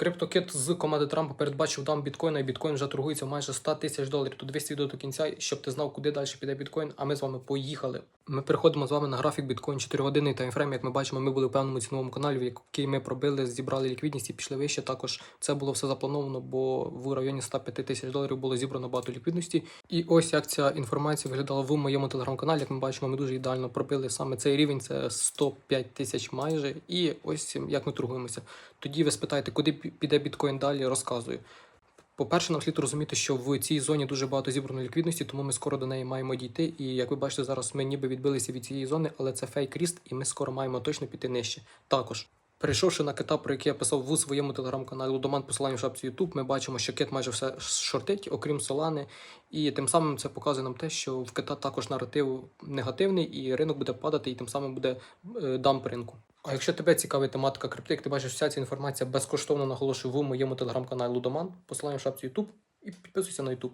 Криптокит з команди Трампа передбачив дам біткоїна, і біткоін вже торгується майже 100 тисяч доларів. Тут 200 відео до кінця, щоб ти знав, куди далі піде біткоін. А ми з вами поїхали. Ми переходимо з вами на графік біткоін 4 години таймфрейм. Як ми бачимо, ми були в певному ціновому каналі, в який ми пробили, зібрали ліквідність і пішли вище. Також це було все заплановано, бо в районі 105 тисяч доларів було зібрано багато ліквідності. І ось як ця інформація виглядала в моєму телеграм-каналі. Як ми бачимо, ми дуже ідеально пробили саме цей рівень. Це 105 тисяч майже. І ось як ми торгуємося. Тоді ви спитаєте, куди піде біткоін далі, розказую. По-перше, нам слід розуміти, що в цій зоні дуже багато зібрано ліквідності, тому ми скоро до неї маємо дійти. І як ви бачите, зараз ми ніби відбилися від цієї зони, але це фейк ріст, і ми скоро маємо точно піти нижче. Також. Перейшовши на кита, про який я писав в своєму телеграм-каналі Лудоман, посилання в шапці YouTube, ми бачимо, що кит майже все шортить, окрім Солани. І тим самим це показує нам те, що в кита також наратив негативний, і ринок буде падати, і тим самим буде е, дамп ринку. А якщо тебе цікавить тематика крипти, як ти бачиш, вся ця інформація безкоштовно наголошую в моєму телеграм-каналі Лудоман, посилання в шапці YouTube, і підписуйся на YouTube.